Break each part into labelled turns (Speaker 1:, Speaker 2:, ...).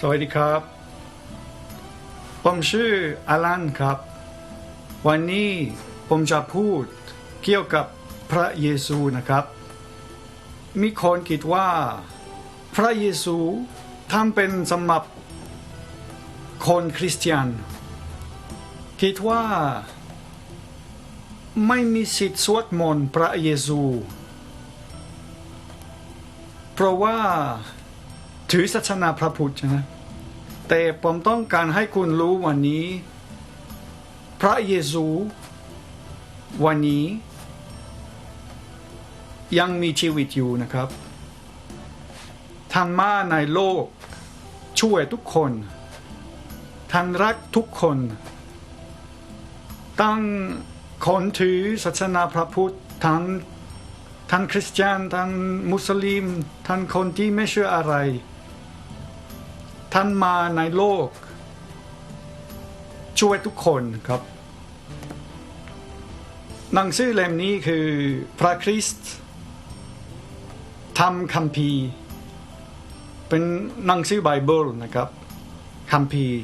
Speaker 1: สวัสดีครับ ผมชื่ออลันครับ วันนี้ผมจะพูดเกี่ยวกับพระเยซูนะครับ มีคนคิดว่า พระเยซูทำเป็นสำหรับคนคริสเตียน คิดว่า ไม่มีสิทธิ์สวดมนต์พระเยซู เพราะว่า ถือศาสนาพระพุทธนะแต่ผมต้องการให้คุณรู้วันนี้ พระเยซู วันนี้ ยังมีชีวิตอยู่นะครับท่านมาในโลก ช่วยทุกคนท่านรักทุกคน ตั้งคนถือศาสนาพระพุทธทั้งทั้งคริสเตียนทั้งมุสลิมทั้งคนที่ไม่เชื่ออะไร ท่านมาในโลก ช่วยทุกคนครับ หนังสือเล่มนี้คือพระคริสต์ทำคัมภีร์ เป็นหนังสือไบเบิลนะครับคัมภีร์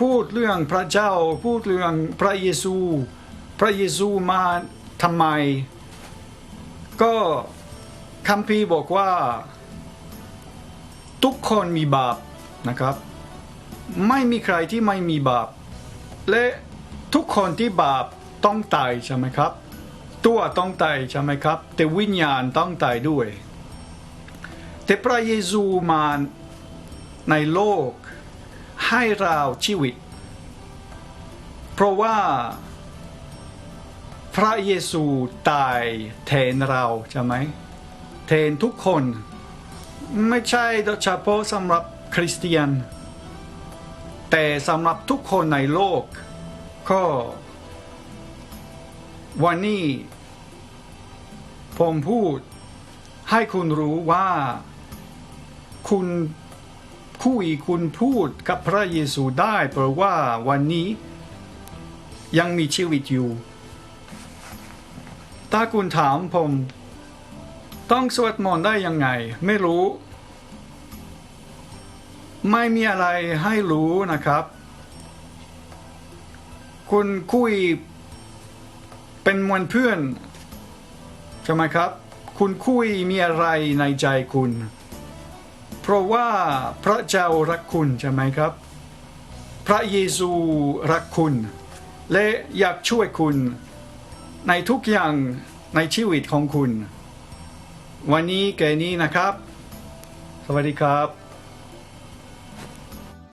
Speaker 1: พูดเรื่องพระเจ้าพูดเรื่องพระเยซู พระเยซูมาทำไม ก็คัมภีร์บอกว่า ทุกคนมีบาปนะครับ ไม่มีใครที่ไม่มีบาป และทุกคนที่บาปต้องตายใช่ไหมครับ ตัวต้องตายใช่ไหมครับ แต่วิญญาณต้องตายด้วย แต่พระเยซูมาในโลกให้เราชีวิต เพราะว่าพระเยซูตายแทนเราใช่ไหมแทนทุกคน ไม่ใช่โดยเฉพาะสำหรับคริสเตียน แต่สำหรับทุกคนในโลก ก็ วันนี้ ผมพูดให้คุณรู้ว่า คุณคุยคุณพูดกับพระเยซูได้เพราะว่าวันนี้ยังมีชีวิตอยู่ ถ้าคุณถามผม ต้องสวดมนต์ได้ยังไง ไม่รู้ ไม่มีอะไรให้รู้นะครับ คุณคุยเป็นมวลเพื่อนใช่ไหมครับ คุณคุยมีอะไรในใจคุณ เพราะว่าพระเจ้ารักคุณใช่ไหมครับ พระเยซูรักคุณ และอยากช่วยคุณในทุกอย่างในชีวิตของคุณ วันนี้แค่นี้นะครับ สวัสดีครับ